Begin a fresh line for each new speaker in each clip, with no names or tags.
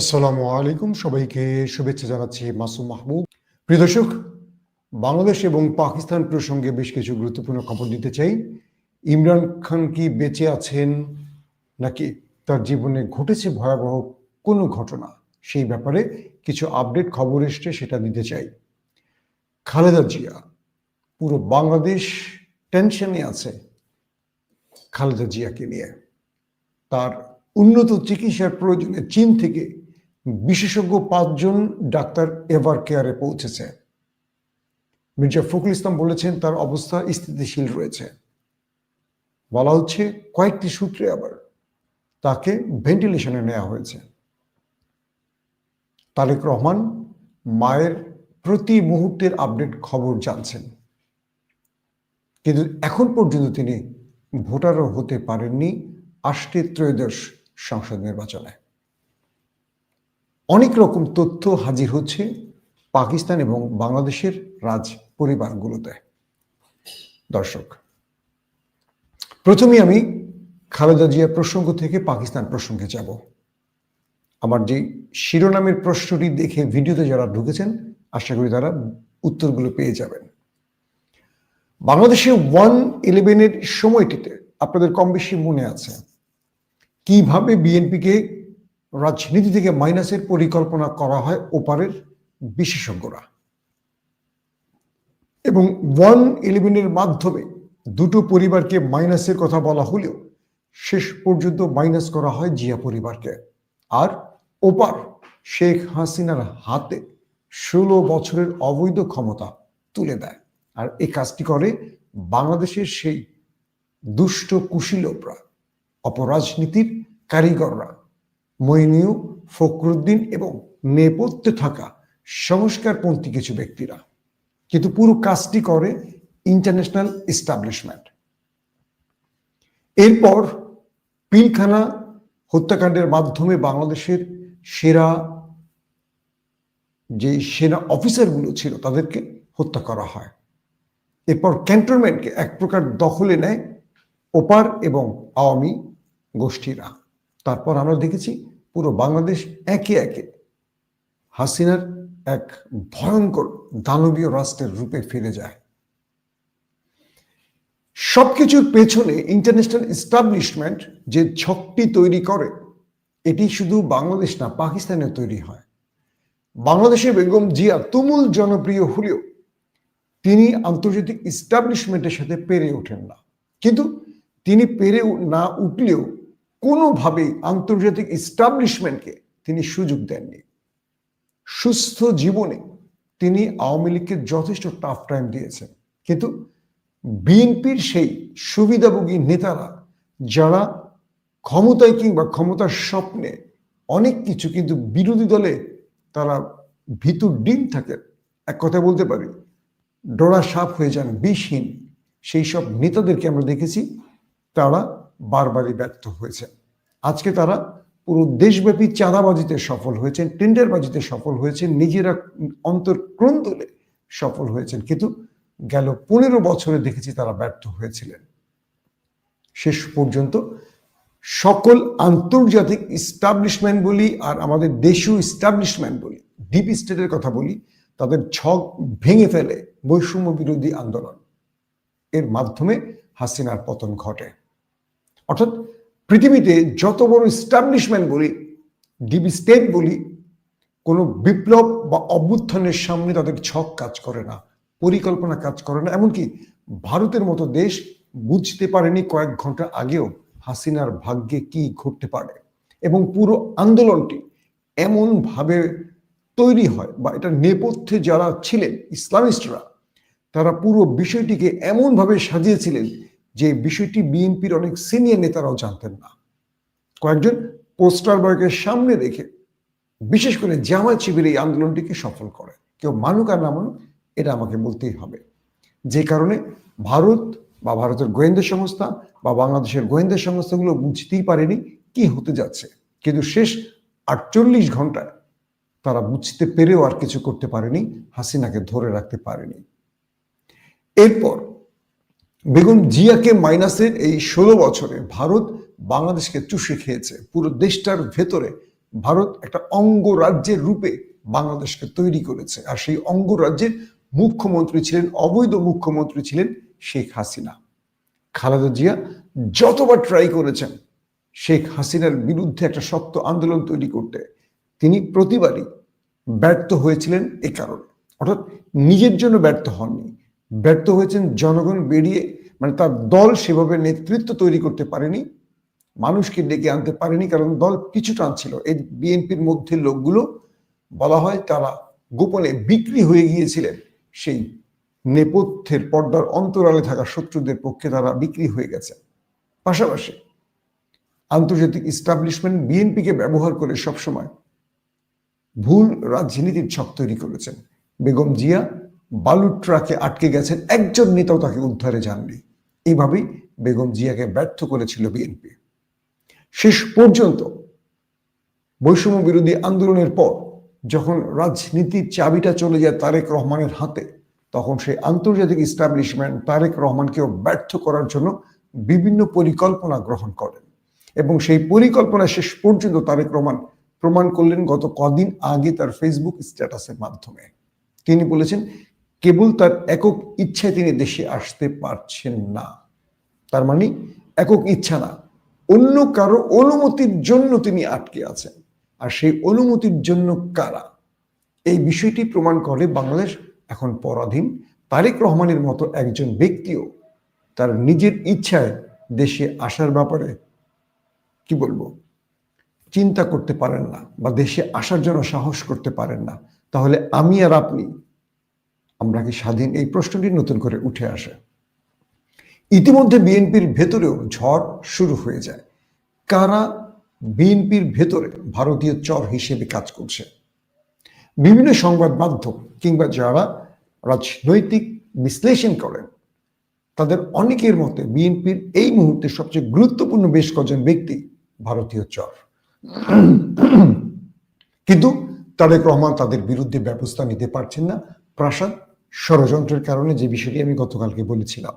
আসসালামু আলাইকুম। সবাইকে শুভেচ্ছা জানাচ্ছি মাসুম মাহবুব। প্রিয় দর্শক, বাংলাদেশ এবং পাকিস্তান প্রসঙ্গে বেশ কিছু গুরুত্বপূর্ণ খবর দিতে চাই। ইমরান খান কি বেঁচে আছেন নাকি তার জীবনে ঘটেছে ভয়াবহ কোনো ঘটনা? সেই ব্যাপারে কিছু আপডেট খবর এসছে সেটা দিতে চাই। খালেদা জিয়া, পুরো বাংলাদেশ টেনশনে আছে খালেদা জিয়াকে নিয়ে। তার উন্নত চিকিৎসার প্রয়োজনে চীন থেকে বিশেষজ্ঞ পাঁচজন ডাক্তার এভার কেয়ারে পৌঁছেছে। মির্জা ফখরুল ইসলাম বলেছেন, তার অবস্থা স্থিতিশীল রয়েছে। বলা হচ্ছে, কয়েকটি সূত্রে আবার তাকে ভেন্টিলেশনে নেওয়া হয়েছে। তারেক রহমান মায়ের প্রতি মুহূর্তের আপডেট খবর জানছেন। কিন্তু এখন পর্যন্ত তিনি ভোটারও হতে পারেননি আসছে ত্রয়োদশ সংসদ নির্বাচনে। অনেক রকম তথ্য হাজির হচ্ছে পাকিস্তান এবং বাংলাদেশের রাজ পরিবারগুলোতে দর্শক প্রথমে আমি খালেদা জিয়া প্রসঙ্গ থেকে পাকিস্তান প্রসঙ্গে যাব। আমার যে শিরোনামের প্রশ্নটি দেখে ভিডিওতে যারা ঢুকেছেন, আশা করি তারা উত্তরগুলো পেয়ে যাবেন। বাংলাদেশে ওয়ান ইলেভেনের সময়টিতে আপনাদের কম বেশি মনে আছে। কীভাবে বিএনপিকে রাজনীতি থেকে মাইনাসের পরিকল্পনা করা হয় ওপারের বিশেষজ্ঞরা। এবং ওয়ান ইলেভেনের মাধ্যমে দুটো পরিবারকে মাইনাসের কথা বলা হলেও শেষ পর্যন্ত মাইনাস করা হয় জিয়া পরিবারকে। আর ওপার শেখ হাসিনার হাতে ষোলো বছরের অবৈধ ক্ষমতা তুলে দেয়। আর এই কাজটি করে বাংলাদেশের সেই দুষ্ট কুশীলবরা, অপরাজনীতির কারিগররা। মইনিউ, ফখরুদ্দিন এবং নেপথ্যে থাকা সংস্কারপন্থী কিছু ব্যক্তিরা। কিন্তু পুরো কাজটি করে ইন্টারন্যাশনাল এস্টাবলিশমেন্ট। এরপর পিলখানা হত্যাকাণ্ডের মাধ্যমে বাংলাদেশের সেরা যে সেনা অফিসারগুলো ছিল তাদেরকে হত্যা করা হয়। এরপর ক্যান্টনমেন্টকে এক প্রকার দখলে নেয় ওপার এবং আওয়ামী গোষ্ঠীরা। তারপর আমরা দেখেছি পুরো বাংলাদেশ একে একে হাসিনার এক ভয়ঙ্কর দানবীয় রাষ্ট্রের রূপে ফিরে যায়। সবকিছুর পেছনে ইন্টারন্যাশনাল এস্টাবলিশমেন্ট যে ছকটি তৈরি করে, এটি শুধু বাংলাদেশ না পাকিস্তানে তৈরি হয়। বাংলাদেশের বেগম জিয়া তুমুল জনপ্রিয় হলেও তিনি আন্তর্জাতিক ইস্টাবলিশমেন্টের সাথে পেরে ওঠেন না। কিন্তু তিনি পেরে না উঠলেও কোনোভাবেই আন্তর্জাতিক ইস্টাবলিশমেন্টকে তিনি সুযোগ দেননি। সুস্থ জীবনে তিনি আওয়ামী লীগকে যথেষ্ট টাফ টাইম দিয়েছেন। কিন্তু বিএনপির সেই সুবিধাভোগী নেতারা, যারা ক্ষমতায় কিংবা ক্ষমতার স্বপ্নে অনেক কিছু কিন্তু বিরোধী দলে তারা ভিতর ডিম থাকেন, এক কথা বলতে পারি, ডোরা সাপ হয়ে যান বিষহীন। সেই সব নেতাদেরকে আমরা দেখেছি, তারা বারবারই ব্যর্থ হয়েছেন আজকে তারা পুরো দেশব্যাপী চাঁদাবাজিতে সফল হয়েছেন, টেন্ডারবাজিতে সফল হয়েছেন, নিজেরা অন্তর্ক্রন্দলে সফল হয়েছেন। কিন্তু গেল পনেরো বছরে দেখেছি তারা ব্যর্থ হয়েছিলেন। শেষ পর্যন্ত সকল আন্তর্জাতিক ইস্টাবলিশমেন্ট বলি আর আমাদের দেশীয় ইস্টাবলিশমেন্ট বলি ডিপ স্টেটের কথা বলি, তাদের ছক ভেঙে ফেলে বৈষম্য বিরোধী আন্দোলন। এর মাধ্যমে হাসিনার পতন ঘটে। অর্থাৎ পৃথিবীতে যত বড় ইস্টাবলিশমেন্ট বলি ডিপ স্টেট বলি, কোনো বিপ্লব বা অভ্যুত্থানের সামনে তাদের ছক কাজ করে না, পরিকল্পনা কাজ করে না। এমনকি ভারতের মতো দেশ বুঝতে পারেনি কয়েক ঘণ্টা আগেও হাসিনার ভাগ্যে কি ঘটতে পারে। এবং পুরো আন্দোলনটি এমনভাবে তৈরি হয় বা এটা নেপথ্যে যারা ছিলেন ইসলামিস্টরা, তারা পুরো বিষয়টিকে এমনভাবে সাজিয়েছিলেন যে বিষয়টি বিএনপির অনেক সিনিয়র নেতারাও জানতেন না। কয়েকজন পোস্টার বয়কে সামনে রেখে বিশেষ করে জামায়াত শিবির এই আন্দোলনটিকে সফল করে। কেউ মানুক আর না মানুক, এটা আমাকে বলতেই হবে। যে কারণে ভারত বা ভারতের গোয়েন্দা সংস্থা বা বাংলাদেশের গোয়েন্দা সংস্থাগুলো বুঝতেই পারেনি কি হতে যাচ্ছে। কিন্তু শেষ আটচল্লিশ ঘন্টায় তারা বুঝতে পেরেও আর কিছু করতে পারেনি, হাসিনাকে ধরে রাখতে পারেনি। এরপর বেগম জিয়াকে মাইনাসের এই ষোলো বছরে ভারত বাংলাদেশকে চুষে খেয়েছে। পুরো দেশটার ভেতরে ভারত একটা অঙ্গরাজ্যের রূপে বাংলাদেশকে তৈরি করেছে। আর সেই অঙ্গরাজ্যের মুখ্যমন্ত্রী ছিলেন, অবৈধ মুখ্যমন্ত্রী ছিলেন শেখ হাসিনা। খালেদা জিয়া যতবার ট্রাই করেছেন শেখ হাসিনার বিরুদ্ধে একটা শক্ত আন্দোলন তৈরি করতে, তিনি প্রতিবারই ব্যর্থ হয়েছিলেন এ কারণে। অর্থাৎ নিজের জন্য ব্যর্থ হননি। ব্যর্থ হয়েছেন, জনগণ বেরিয়ে মানে তার দল সেভাবে নেতৃত্ব তৈরি করতে পারেনি, মানুষকে ডেকে আনতে পারেনি, কারণ দল পিছু টানছিল এই বিএনপির মধ্যে লোকগুলো, বলা হয় তারা গোপনে বিক্রি হয়ে গিয়েছিলেন, সেই নেপথ্যের পর্দার অন্তরালে থাকা শত্রুদের পক্ষে তারা বিক্রি হয়ে গেছে। পাশাপাশি আন্তর্জাতিক ইস্টাবলিশমেন্ট বিএনপিকে ব্যবহার করে সবসময় ভুল রাজনীতির ছক তৈরি করেছেন। বেগম জিয়া বালুর ট্রাকে আটকে গেছেন একজন নেতাও তাকে উদ্ধারে যাননি। এইভাবেই বেগম জিয়াকে ব্যর্থ করেছিল বিএনপি। শেষ পর্যন্ত বৈষম্য বিরোধী আন্দোলনের পর যখন রাজনীতির চাবিটা চলে যায় তারেক রহমানের হাতে, তখন সেই আন্তর্জাতিক ইস্টাবলিশমেন্ট তারেক রহমানকেও ব্যর্থ করার জন্য বিভিন্ন পরিকল্পনা গ্রহণ করেন এবং সেই পরিকল্পনা শেষ পর্যন্ত তারেক রহমান প্রমাণ করলেন গত কদিন আগে তার ফেসবুক স্ট্যাটাসের মাধ্যমে। তিনি বলেছেন কেবল তার একক ইচ্ছায় তিনি দেশে আসতে পারছেন না। তার মানে একক ইচ্ছা না, অন্য কারও অনুমতির জন্য তিনি আটকে আছেন। আর সেই অনুমতির জন্য কারা? এই বিষয়টি প্রমাণ করে বাংলাদেশ এখন পরাধীন। তারেক রহমানের মতো একজন ব্যক্তিও তার নিজের ইচ্ছায় দেশে আসার ব্যাপারে কি বলব? চিন্তা করতে পারেন না বা দেশে আসার জন্য সাহস করতে পারেন না। তাহলে আমি আর আপনি আমরা কি স্বাধীন? এই প্রশ্নটি নতুন করে উঠে আসে। ইতিমধ্যে বিএনপির ভেতরেও ঝড় শুরু হয়ে যায়। কারা বিএনপির ভেতরে ভারতীয় চর হিসেবে কাজ করছে? বিভিন্ন সংবাদ মাধ্যম কিংবা যারা রাজনৈতিক বিশ্লেষণ করেন, তাদের অনেকের মতে বিএনপির এই মুহূর্তে সবচেয়ে গুরুত্বপূর্ণ বেশ কজন ব্যক্তি ভারতীয় চর। কিন্তু তারেক রহমান তাদের বিরুদ্ধে ব্যবস্থা নিতে পারছেন না। প্রাসাদ ষড়যন্ত্রের কারণে যে বিষয়টি আমি গতকালকে বলেছিলাম।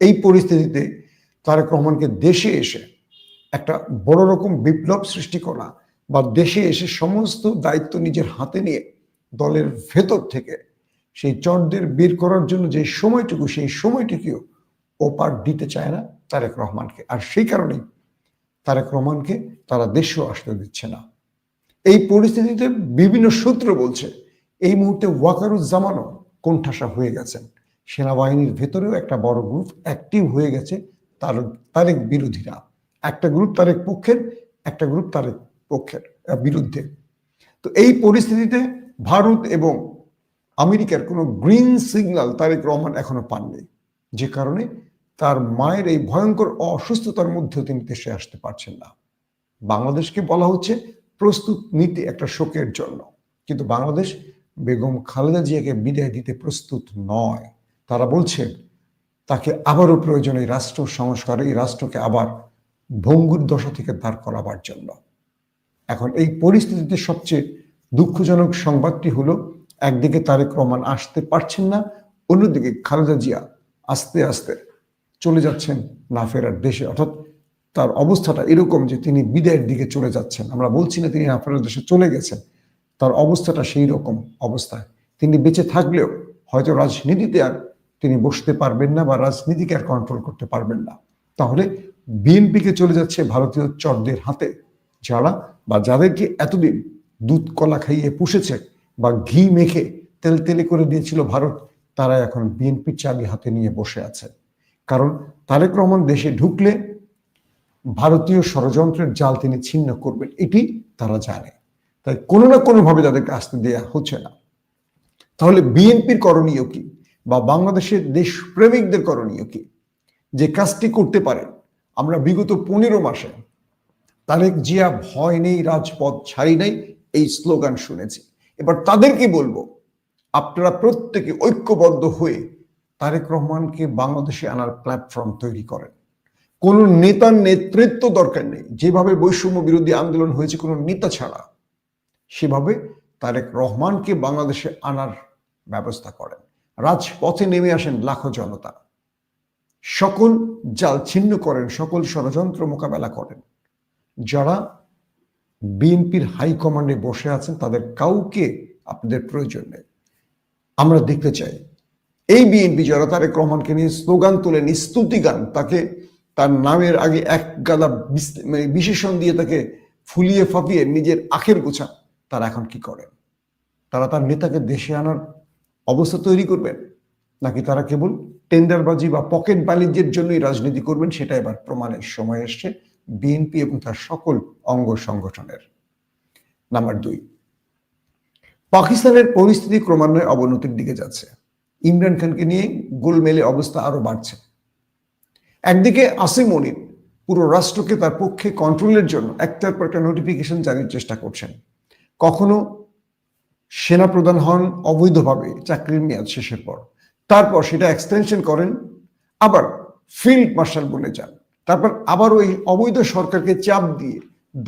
এই পরিস্থিতিতে তারেক রহমানকে দেশে এসে একটা বড় রকম বিপ্লব সৃষ্টি করা বা দেশে এসে সমস্ত দায়িত্ব নিজের হাতে নিয়ে দলের ভেতর থেকে সেই চরদের বের করার জন্য যে সময়টুকু, সেই সময়টুকুও ওপার দিতে চায় না তারেক রহমানকে। আর সেই কারণেই তারেক রহমানকে তারা দেশেও আসতে দিচ্ছে না। এই পরিস্থিতিতে বিভিন্ন সূত্র বলছে এই মুহূর্তে ওয়াকারুজ্জামানও কোণঠাসা হয়ে গেছেন। সেনাবাহিনীর ভেতরেও একটা বড় গ্রুপ অ্যাক্টিভ হয়ে গেছে তার, তারেক বিরোধীরা। একটা গ্রুপ তারেক পক্ষের, একটা গ্রুপ তারেক পক্ষের বিরুদ্ধে। তো এই পরিস্থিতিতে ভারত এবং আমেরিকার কোনো গ্রিন সিগন্যাল তারেক রহমান এখনও পাননি। যে কারণে তার মায়ের এই ভয়ঙ্কর অসুস্থতার মধ্যেও তিনি দেশে আসতে পারছেন না। বাংলাদেশকে বলা হচ্ছে প্রস্তুত নিতে একটা শোকের জন্য। কিন্তু বাংলাদেশ বেগম খালেদা জিয়াকে বিদায় দিতে প্রস্তুত নয়। তারা বলছেন, তাকে আবারও প্রয়োজন এই রাষ্ট্র সংস্কার, এই রাষ্ট্রকে আবার ভঙ্গুর দশা থেকে দাঁড় করাবার জন্য। এখন এই পরিস্থিতিতে সবচেয়ে দুঃখজনক সংবাদটি হলো, একদিকে তারেক রহমান আসতে পারছেন না, অন্যদিকে খালেদা জিয়া আস্তে আস্তে চলে যাচ্ছেন না ফেরার দেশে। অর্থাৎ তার অবস্থাটা এরকম যে তিনি বিদায়ের দিকে চলে যাচ্ছেন। আমরা বলছি না তিনি না ফেরার দেশে চলে গেছেন। তার অবস্থাটা সেই রকম অবস্থায়। তিনি বেঁচে থাকলেও হয়তো রাজনীতিতে আর তিনি বসতে পারবেন না বা রাজনীতিকে আর কন্ট্রোল করতে পারবেন না। তাহলে বিএনপিকে চলে যাচ্ছে ভারতীয় চরদের হাতে। যারা বা যাদেরকে এতদিন দুধ কলা খাইয়ে পুষেছে বা ঘি মেখে তেল তেলে করে দিয়েছিল ভারত, তারা এখন বিএনপির চাবি হাতে নিয়ে বসে আছে। কারণ তারেক রহমান দেশে ঢুকলে ভারতীয় ষড়যন্ত্রের জাল তিনি ছিন্ন করবেন, এটি তারা জানে। তাই কোনো না কোনোভাবে তাদেরকে আসতে দেয়া হচ্ছে না। তাহলে বিএনপির করণীয় কি বা বাংলাদেশের দেশপ্রেমিকদের করণীয় কি? যে কাজটি করতে পারে, আমরা বিগত পনেরো মাসে তারেক জিয়া ভয় নেই, রাজপথ ছাড়ি নাই, এই স্লোগান শুনেছি। এবার তাদেরকে বলব? আপনারা প্রত্যেকে ঐক্যবদ্ধ হয়ে তারেক রহমানকে বাংলাদেশে আনার প্ল্যাটফর্ম তৈরি করেন। কোন নেতার নেতৃত্ব দরকার নেই। যেভাবে বৈষম্য বিরোধী আন্দোলন হয়েছে, কোনো নেতা ছাড়া। সেভাবে তারেক রহমানকে বাংলাদেশে আনার ব্যবস্থা করেন। রাজপথে নেমে আসেন লাখো জনতা। সকল জাল ছিন্ন করেন, সকল ষড়যন্ত্র মোকাবেলা করেন। যারা বিএনপির হাইকমান্ডে বসে আছেন, তাদের কাউকে আপনাদের প্রয়োজন নেই। আমরা দেখতে চাই, এই বিএনপি যারা তারেক রহমানকে নিয়ে স্লোগান তোলেন স্তুতি গান, তাকে তার নামের আগে এক গাদা মানে বিশেষণ দিয়ে তাকে ফুলিয়ে ফাঁপিয়ে নিজের আখের গোছা তারা এখন কি করেন? তারা তার নেতাকে দেশে আনার অবস্থা তৈরি করবেন? নাকি তারা কেবল টেন্ডারবাজি বা পকেট বাণিজ্যের জন্যই রাজনীতি করবেন? সেটা এবার প্রমাণের সময় এসছে বিএনপি এবং তার সকল অঙ্গ সংগঠনের। নাম্বার দুই, পাকিস্তানের পরিস্থিতি ক্রমান্বয়ে অবনতির দিকে যাচ্ছে। ইমরান খানকে নিয়ে গোলমেলে অবস্থা আরও বাড়ছে। একদিকে আসিম মনির পুরো রাষ্ট্রকে তার পক্ষে কন্ট্রোলের জন্য একটার পর একটা নোটিফিকেশন জারির চেষ্টা করছেন। কখনো সেনাপ্রধান হন, অবৈধভাবে চাকরির মেয়াদ শেষের পর। তারপর সেটা এক্সটেনশন করেন, আবার ফিল্ড মার্শাল বলে যান। তারপর আবার ওই অবৈধ সরকারকে চাপ দিয়ে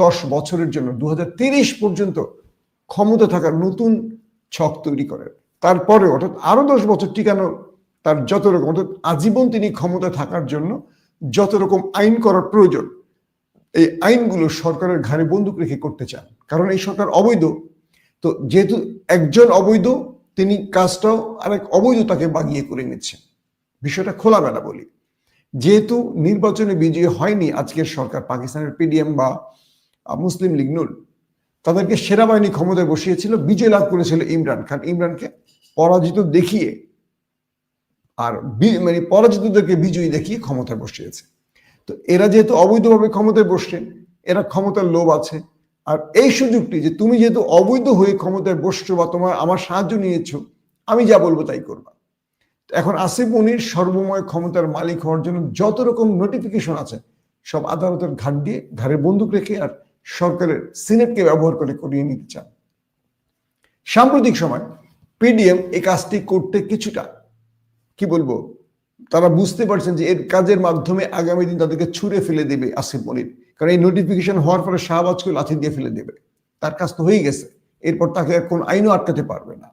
দশ বছরের জন্য দু পর্যন্ত ক্ষমতা থাকার নতুন ছক তৈরি করেন। তারপরে অর্থাৎ আরও দশ বছর টিকানো তার যত রকম, অর্থাৎ আজীবন তিনি ক্ষমতা থাকার জন্য যত রকম আইন করার প্রয়োজন এই আইনগুলো সরকারের ঘাড়ে বন্দুক রেখে করতে চান। কারণ এই সরকার অবৈধ। তো যেহেতু একজন অবৈধ, তিনি কাজটাও আরেক অবৈধ তাকে বাগিয়ে করে নিচ্ছেন বিষয়টা খোলামেলা বলি। যেহেতু নির্বাচনে বিজয়ী হয়নি আজকের সরকার, পাকিস্তানের পিডিএম বা মুসলিম লীগ নুল, তাদেরকে সেনাবাহিনী ক্ষমতায় বসিয়েছিল, বিজয় লাভ করেছিল ইমরান খান। ইমরানকে পরাজিত দেখিয়ে, আর মানে পরাজিতদেরকে বিজয়ী দেখিয়ে ক্ষমতায় বসিয়েছে। তো এরা যেহেতু অবৈধভাবে ক্ষমতায় বসছেন এরা ক্ষমতার লোভ আছে। আর এই সুযোগটি যে তুমি যেহেতু অবৈধ হয়ে ক্ষমতায় বসছো বা তোমার, আমার সাহায্য নিয়েছো, আমি যা বলব তাই করবা। এখন আসিফ মনির সর্বময় ক্ষমতার মালিক হওয়ার জন্য যত রকম নোটিফিকেশন আছে, সব আদালতের ঘাট দিয়ে ঘাড়ে বন্দুক রেখে আর সরকারের সিনেটকে ব্যবহার করে করিয়ে নিতে চান। সাম্প্রতিক সময় পিডিএম এই কাজটি করতে কিছুটা, কি বলব তারা বুঝতে পারছেন যে এর কাজের মাধ্যমে আগামী দিন তাদেরকে ছুঁড়ে ফেলে দেবে আসিফ মনির। কারণ এই নোটিফিকেশন হওয়ার পরে শাহবাজকে লাথি দিয়ে ফেলে দেবে। তার কাজ তো হয়ে গেছে। এরপর তাকে কোন আইনও আটকাতে পারবে না।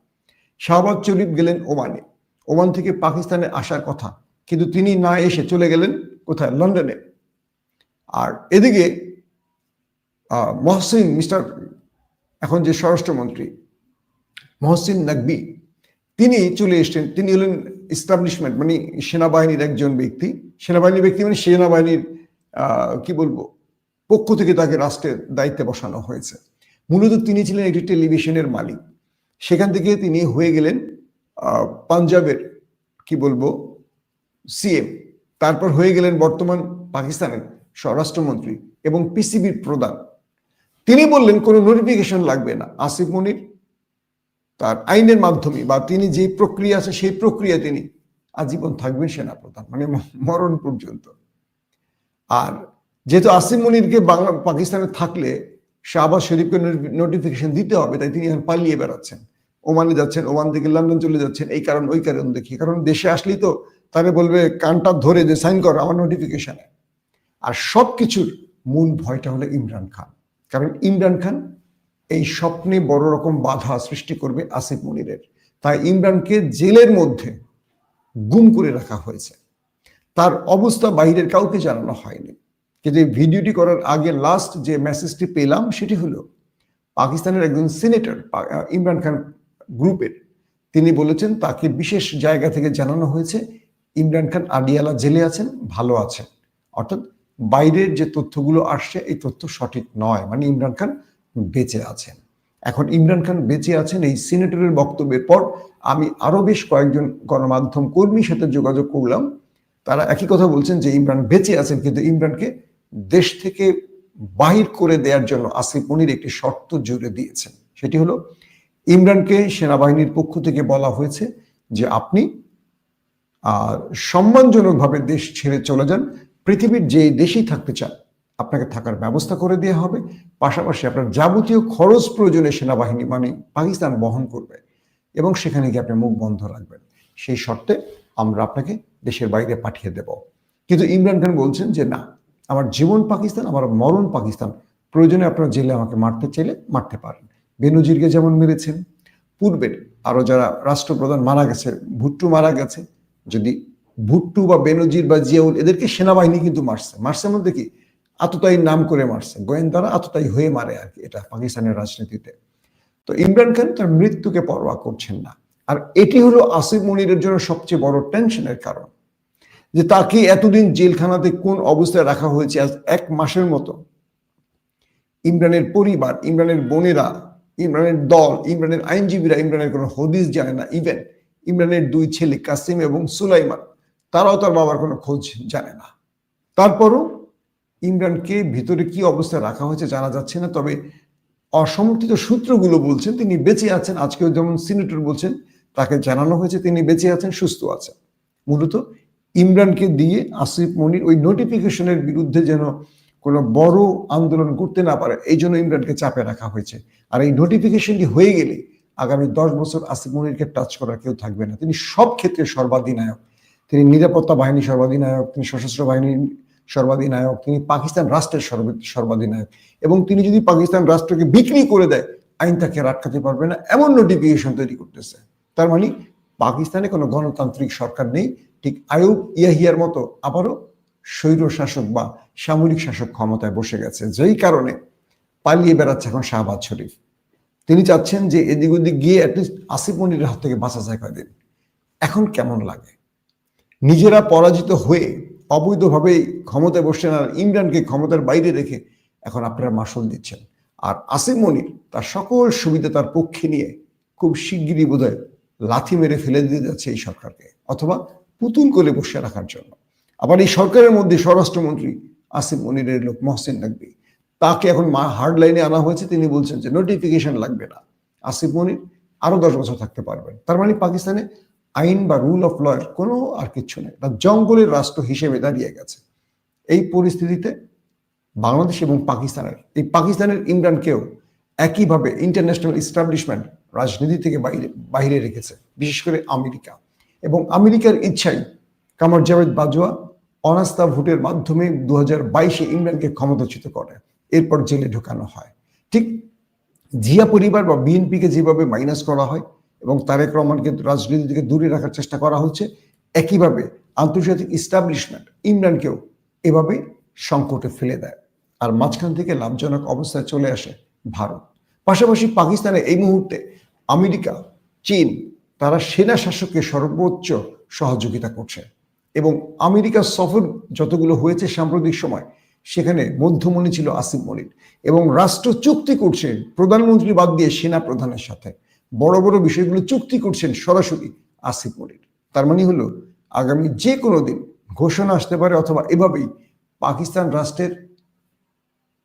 শাহবাজ শরীফ গেলেন ওমানে। ওমান থেকে পাকিস্তানে আসার কথা। কিন্তু তিনি না এসে চলে গেলেন কোথায়? লন্ডনে। আর এদিকে মহসিন, মিস্টার, এখন যে স্বরাষ্ট্রমন্ত্রী, মহসিন নাকবি, তিনি চলে এসছেন। তিনি হলেন ইস্টাবলিশমেন্ট মানে সেনাবাহিনীর একজন ব্যক্তি, সেনাবাহিনীর ব্যক্তি মানে সেনাবাহিনীর কি বলব, পক্ষ থেকে তাকে রাষ্ট্রের দায়িত্বে বসানো হয়েছে। মূলত তিনি ছিলেন একটি টেলিভিশনের মালিক। সেখান থেকে তিনি হয়ে গেলেন পাঞ্জাবের, কি বলব সিএম তারপর হয়ে গেলেন বর্তমান পাকিস্তানের স্বরাষ্ট্রমন্ত্রী এবং পিসিবির প্রধান। তিনি বললেন, কোনো নোটিফিকেশন লাগবে না। আসিফ মনির তার আইনের মাধ্যমে বা তিনি যে প্রক্রিয়া আছে সেই প্রক্রিয়া তিনি আজীবন থাকবেন সেনাপ্রধান মানে মরণ পর্যন্ত। আর যেহেতু আসিম মনিরকে বাংলা, পাকিস্তানে থাকলে শাহবাজ শরীফকে নোটিফিকেশন দিতে হবে, তাই তিনি এখন পালিয়ে বেড়াচ্ছেন। ওমানে যাচ্ছেন, ওমান থেকে লন্ডন চলে যাচ্ছেন, এই কারণ, ওই কারণ দেখি। কারণ দেশে আসলেই তো তাকে বলবে, কানটা ধরে যে সাইন কর, আমার নোটিফিকেশনে আর সব কিছুর মূল ভয়টা হলো ইমরান খান। কারণ ইমরান খান এই স্বপ্নে বড় রকম বাধা সৃষ্টি করবে আসিফ মনিরের। তাই ইমরানকে জেলের মধ্যে গুম করে রাখা হয়েছে। তার অবস্থা বাইরের কাউকে জানানো হয়নি। কিন্তু এই ভিডিওটি করার আগে লাস্ট যে মেসেজটি পেলাম, সেটি হলো, পাকিস্তানের একজন সিনেটর ইমরান খান গ্রুপের, তিনি বলেছেন, তাকে বিশেষ জায়গা থেকে জানানো হয়েছে, ইমরান খান আডিয়ালা জেলে আছেন, ভালো আছেন। অর্থাৎ বাইরের যে তথ্যগুলো আসছে, এই তথ্য সঠিক নয়। মানে ইমরান খান বেঁচে আছেন। এখন ইমরান খান বেঁচে আছেন এই সিনেটরের বক্তব্যের পর আমি আরও বেশ কয়েকজন গণমাধ্যম কর্মীর সাথে যোগাযোগ করলাম। তারা একই কথা বলছেন যে ইমরান বেঁচে আছেন, কিন্তু ইমরানকে দেশ থেকে বাহির করে দেওয়ার জন্য আসিফ মনির একটি শর্ত জুড়ে দিয়েছেন। সেটি হলো, ইমরানকে সেনাবাহিনীর পক্ষ থেকে বলা হয়েছে যে আপনি সম্মানজনকভাবে দেশ ছেড়ে চলে যান, পৃথিবীর যে দেশেই থাকতে চান আপনাকে থাকার ব্যবস্থা করে দেওয়া হবে। পাশাপাশি আপনার যাবতীয় খরচ প্রয়োজনে সেনাবাহিনী মানে পাকিস্তান বহন করবে এবং সেখানে গিয়ে আপনি মুখ বন্ধ রাখবেন। সেই শর্তে আমরা আপনাকে দেশের বাইরে পাঠিয়ে দেব। কিন্তু ইমরান খান বলছেন যে, না, আমার জীবন পাকিস্তান, আমার মরণ পাকিস্তান। প্রয়োজনে আপনারা জেলে আমাকে মারতে চাইলে মারতে পারেন। বেনজিরকে যেমন মেরেছেন পূর্বের আরও যারা রাষ্ট্রপ্রধান মারা গেছে, ভুট্টু মারা গেছে, যদি ভুট্টু বা বেনজির বা জিয়াউল এদেরকে সেনাবাহিনী কিন্তু মারছে। মারছে মধ্যে কি? আততায়ী নাম করে মারছে, গোয়েন্দারা আততায়ী হয়ে মারে আর কি এটা পাকিস্তানের রাজনীতিতে। তো ইমরান খান তার মৃত্যুকে পরোয়া করছেন না। আর এটি হলো আসিফ মনিরের জন্য সবচেয়ে বড় টেনশনের কারণ, যে তাকে এতদিন জেলখানাতে কোন অবস্থায় রাখা হয়েছে আজ এক মাসের মতো। ইমরানের পরিবার, ইমরানের বোনেরা, ইমরানের দল, ইমরানের আইনজীবীরা, ইমরানের কোনো হদিস জানে না। ইভেন ইমরানের দুই ছেলে কাসিম এবং সুলাইমান, তারাও তার বাবার কোনো খোঁজ জানে না। তারপরও ইমরানকে ভিতরে কি অবস্থায় রাখা হয়েছে জানা যাচ্ছে না, তবে অসমর্থিত সূত্রগুলো বলছেন তিনি বেঁচে আছেন। আজকেও যেমন সিনেটর বলছেন, তাকে জানানো হয়েছে তিনি বেঁচে আছেন, সুস্থ আছেন। মূলত ইমরানকে দিয়ে আসিফ মনির ওই নোটিফিকেশনের বিরুদ্ধে যেন কোনো বড় আন্দোলন করতে না পারে, এই জন্য ইমরানকে চাপে রাখা হয়েছে। আর এই নোটিফিকেশনটি হয়ে গেলে আগামী দশ বছর আসিফ মনিরকে টাচ করার কেউ থাকবে না। তিনি সব ক্ষেত্রে সর্বাধিনায়ক। তিনি নিরাপত্তা বাহিনী সর্বাধিনায়ক, তিনি সশস্ত্র বাহিনীর সর্বাধিনায়ক, তিনি পাকিস্তান রাষ্ট্রের সর্ব- সর্বাধিনায়ক। এবং তিনি যদি পাকিস্তান রাষ্ট্রকে বিক্রি করে দেয়, আইন তাকে আটকাতে পারবে না, এমন নোটিফিকেশন তৈরি করতেছে। তার মানে পাকিস্তানে কোনো গণতান্ত্রিক সরকার নেই। ঠিক আয়ুব ইয়াহিয়ার মতো আবারও স্বৈর শাসক বা সামরিক শাসক ক্ষমতায় বসে গেছে। যেই কারণে পালিয়ে বেড়াচ্ছে এখন শাহবাজ শরীফ। তিনি চাচ্ছেন যে এদিক ওদিক গিয়ে অ্যাটলিস্ট আসিফ মনিরের হাত থেকে বাঁচা যায় কয়দিন। এখন কেমন লাগে? নিজেরা পরাজিত হয়ে অবৈধভাবে ক্ষমতায় বসছেন আর ইমরানকে ক্ষমতার বাইরে রেখে এখন আপনারা মাসল দিচ্ছেন। আর আসিফ মনির তার সকল সুবিধা তার পক্ষে নিয়ে খুব শিগগিরই বোধহয় লাথি মেরে ফেলে দিতে যাচ্ছে এই সরকারকে, অথবা পুতুল করে বসে রাখার জন্য। আবার এই সরকারের মধ্যে স্বরাষ্ট্রমন্ত্রী আসিফ মনিরের লোক মহসিন নাকবি তাকে এখন মা হার্ড লাইনে আনা হয়েছে। তিনি বলছেন যে নোটিফিকেশন লাগবে না। আসিফ মনির আরও দশ বছর থাকতে পারবেন। তার মানে পাকিস্তানে আইন বা রুল অফ লয়ের কোনো আর কিচ্ছু নেই এটা জঙ্গলের রাষ্ট্র হিসেবে দাঁড়িয়ে গেছে। এই পরিস্থিতিতে বাংলাদেশ এবং পাকিস্তানের, এই পাকিস্তানের ইমরানকেও একইভাবে ইন্টারন্যাশনাল ইস্টাবলিশমেন্ট রাজনীতি থেকে বাইরে বাইরে রেখেছে, বিশেষ করে আমেরিকা। এবং আমেরিকার ইচ্ছাই কামার জাভেদ বাজওয়া অনাস্থা ভোটের মাধ্যমে দু হাজার বাইশে ইমরানকে ক্ষমতাচ্যুত করে, এরপর জেলে ঢোকানো হয়। ঠিক জিয়া পরিবার বা বিএনপিকে যেভাবে মাইনাস করা হয় এবং তারেক রহমানকে রাজনীতি থেকে দূরে রাখার চেষ্টা করা হচ্ছে। একইভাবে আন্তর্জাতিক ইস্টাবলিশমেন্ট ইমরানকেও এভাবে সংকটে ফেলে দেয়। আর মাঝখান থেকে লাভজনক অবস্থায় চলে আসে ভারত। পাশাপাশি পাকিস্তানে এই মুহূর্তে আমেরিকা, চীন তারা সেনা শাসককে সর্বোচ্চ সহযোগিতা করছে এবং আমেরিকার সফর যতগুলো হয়েছে সাম্প্রতিক সময়, সেখানে মধ্যমণি ছিল আসিফ মনির এবং রাষ্ট্র চুক্তি করছে। প্রধানমন্ত্রী বাদ দিয়ে সেনা প্রধানের সাথে। বড় বড় বিষয়গুলো চুক্তি করছেন সরাসরি আসিফ মনির। তার মানে হলো, আগামী যে কোনো দিন ঘোষণা আসতে পারে অথবা এভাবেই পাকিস্তান রাষ্ট্রের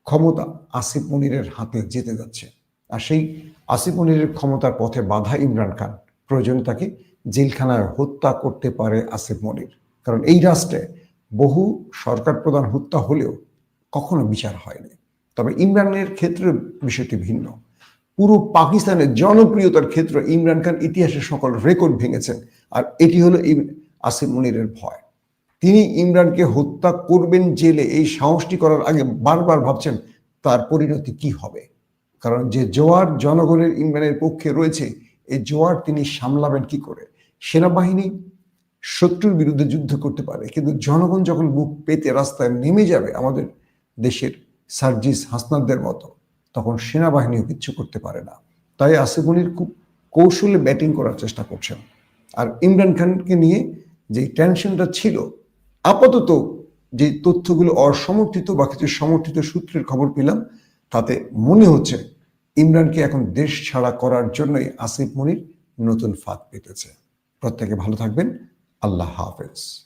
ক্ষমতা আসিফ মনিরের হাতে যেতে যাচ্ছে। আর সেই আসিফ মনিরের ক্ষমতার পথে বাধা ইমরান খান প্রয়োজনে তাকে জেলখানায় হত্যা করতে পারে আসিফ মনির। কারণ এই রাষ্ট্রে বহু সরকার প্রধান হত্যা হলেও কখনো বিচার হয়নি। তবে ইমরানের ক্ষেত্রে বিষয়টি ভিন্ন। পুরো পাকিস্তানের জনপ্রিয়তার ক্ষেত্রে ইমরান খান ইতিহাসের সকল রেকর্ড ভেঙেছেন আর এটি হলো আসিফ মনিরের ভয়। তিনি ইমরানকে হত্যা করবেন জেলে এই সাহসটি করার আগে বারবার ভাবছেন, তার পরিণতি কি হবে? কারণ যে জোয়ার জনগণের ইমরানের পক্ষে রয়েছে এই জোয়ার তিনি সামলাবেন কি করে? সেনাবাহিনী শত্রুর বিরুদ্ধে যুদ্ধ করতে পারে, কিন্তু জনগণ যখন বুক পেতে রাস্তায় নেমে যাবে আমাদের দেশের সার্জিস হাসনাদদের মতো তখন সেনাবাহিনীও কিচ্ছু করতে পারে না। তাই আসিফ মনির খুব কৌশলে ব্যাটিং করার চেষ্টা করছেন। আর ইমরান খানকে নিয়ে যে টেনশনটা ছিল, আপাতত যে তথ্যগুলো অসমর্থিত বা কিছু সমর্থিত সূত্রের খবর পেলাম, তাতে মনে হচ্ছে ইমরানকে এখন দেশ ছাড়া করার জন্যই আসিফ মনির নতুন ফাঁদ পেতেছে। প্রত্যেকে ভালো থাকবেন। আল্লাহ হাফেজ।